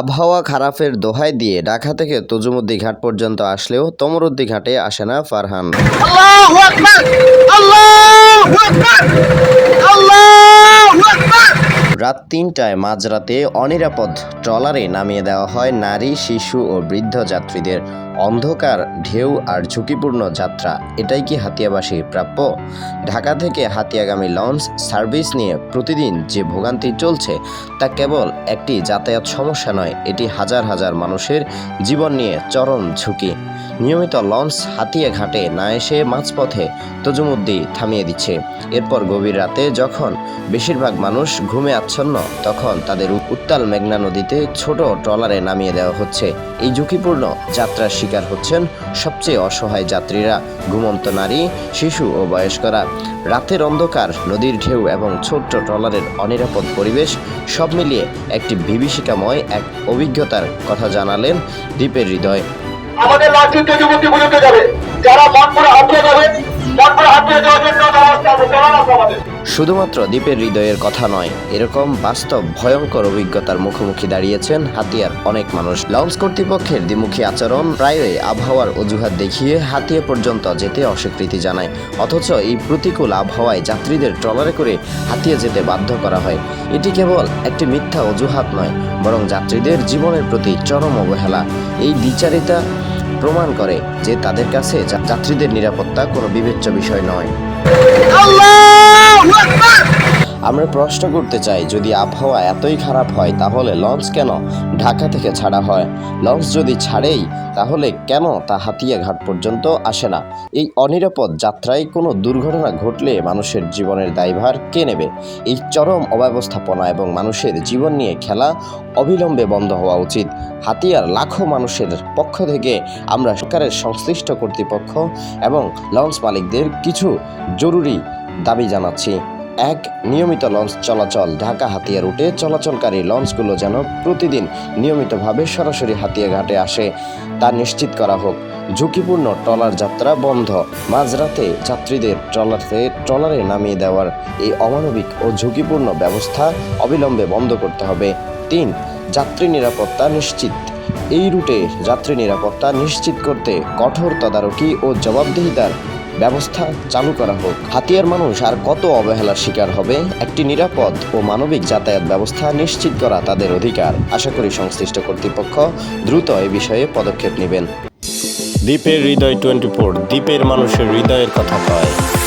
আবহাওয়া খারাপের দোহাই দিয়ে ঢাকা থেকে তজুমুদ্দি ঘাট পর্যন্ত আসলেও তমরুদ্দি ঘাটে আসে না ফারহান। আল্লাহ আল্লাহ রাত তিনটায় মাঝরাতে অনিরাপদ ট্রলারে নামিয়ে দেওয়া হয় নারী, শিশু ও বৃদ্ধ যাত্রীদের। অন্ধকার, ঢেউ আর ঝুঁকিপূর্ণ যাত্রা, এটাই কি হাতিয়াবাসী প্রাপ্য? ঢাকা থেকে হাতিয়াগামী লঞ্চ সার্ভিস নিয়ে প্রতিদিন যে ভোগান্তি চলছে, তা কেবল একটি যাতায়াত সমস্যা নয়, এটি হাজার হাজার মানুষের জীবন নিয়ে চরম ঝুঁকি। নিয়মিত লঞ্চ হাতিয়া ঘাটে না এসে মাঝপথে তজুমুদ্দি থামিয়ে দিচ্ছে। এরপর গভীর রাতে যখন বেশিরভাগ মানুষ ঘুমে আচ্ছন্ন, তখন তাদের উত্তাল মেঘনা নদীতে ছোট ট্রলারে নামিয়ে দেওয়া হচ্ছে। এই ঝুঁকিপূর্ণ যাত্রার শিকার হচ্ছেন সবচেয়ে অসহায় যাত্রীরা, ঘুমন্ত নারী, শিশু ও বয়স্করা। রাতের অন্ধকার, নদীর ঢেউ এবং ছোট্ট ট্রলারের অনিরাপদ পরিবেশ সব মিলিয়ে একটি বিভীষিকাময় এক অভিজ্ঞতার কথা জানালেন দ্বীপের হৃদয়। আমাদের লাঠি তেজুমতি বুঝতে যাবে। যারা মন করে হাতিয়ে যাবে যাওয়ার জন্য শুধুমাত্র দ্বীপের হৃদয়ের কথা নয়, এরকম বাস্তব, ভয়ঙ্কর অভিজ্ঞতার মুখোমুখি দাঁড়িয়েছেন হাতিয়ার অনেক মানুষ। লঞ্চ কর্তৃপক্ষের দ্বিমুখী আচরণ প্রায়ই আবহাওয়ার অজুহাত দেখিয়ে হাতিয়া পর্যন্ত যেতে অস্বীকৃতি জানায়। অথচ এই প্রতিকূল আবহাওয়ায় যাত্রীদের ট্রলারে করে হাতিয়া যেতে বাধ্য করা হয়। এটি কেবল একটি মিথ্যা অজুহাত নয়, বরং যাত্রীদের জীবনের প্রতি চরম অবহেলা। এই দ্বিচারিতা প্রমাণ করে যে তাদের কাছে যাত্রীদের নিরাপত্তা কোনো বিবেচ্য বিষয় নয়। আল্লাহ আমরা প্রশ্ন করতে চাই, যদি আবহাওয়া এতই খারাপ হয়, তাহলে লঞ্চ কেন ঢাকা থেকে ছাড়া হয়? লঞ্চ যদি ছাড়েই, তাহলে কেন তা হাতিয়া ঘাট পর্যন্ত আসে না? এই অনিরাপদ যাত্রায় কোনো দুর্ঘটনা ঘটলে মানুষের জীবনের দায়ভার কে নেবে? এই চরম অব্যবস্থাপনা এবং মানুষের জীবন নিয়ে খেলা অবিলম্বে বন্ধ হওয়া উচিত। হাতিয়ার লাখো মানুষের পক্ষ থেকে আমরা সরকারের সংশ্লিষ্ট কর্তৃপক্ষ এবং লঞ্চ মালিকদের কিছু জরুরি দাবি জানাচ্ছি। এক নিয়মিত লঞ্চ চলাচল। ঢাকা হাতিয়া রুটে চলাচলকারী লঞ্চগুলো যেন প্রতিদিন নিয়মিতভাবে সরাসরি হাতিয়া ঘাটে আসে, তা নিশ্চিত করা হোক। ঝুঁকিপূর্ণ ট্রলার যাত্রা বন্ধ। মাঝরাতে যাত্রীদের ট্রলারে ট্রলারে নামিয়ে দেওয়ার এই অমানবিক ও ঝুঁকিপূর্ণ ব্যবস্থা অবিলম্বে বন্ধ করতে হবে। তিন, যাত্রী নিরাপত্তা নিশ্চিত। এই রুটে যাত্রী নিরাপত্তা নিশ্চিত করতে কঠোর তদারকি ও জবাবদিহিতার ব্যবস্থা চালু করা হোক। হাতিয়ার মানুষ আর কত অবহেলার শিকার হবে? একটি নিরাপদ ও মানবিক যাতায়াত ব্যবস্থা নিশ্চিত করা তাদের অধিকার। আশা করি সংশ্লিষ্ট কর্তৃপক্ষ দ্রুত এ বিষয়ে পদক্ষেপ নেবেন। দ্বীপের হৃদয় টোয়েন্টি ফোর দ্বীপের মানুষের হৃদয়ের কথা কয়।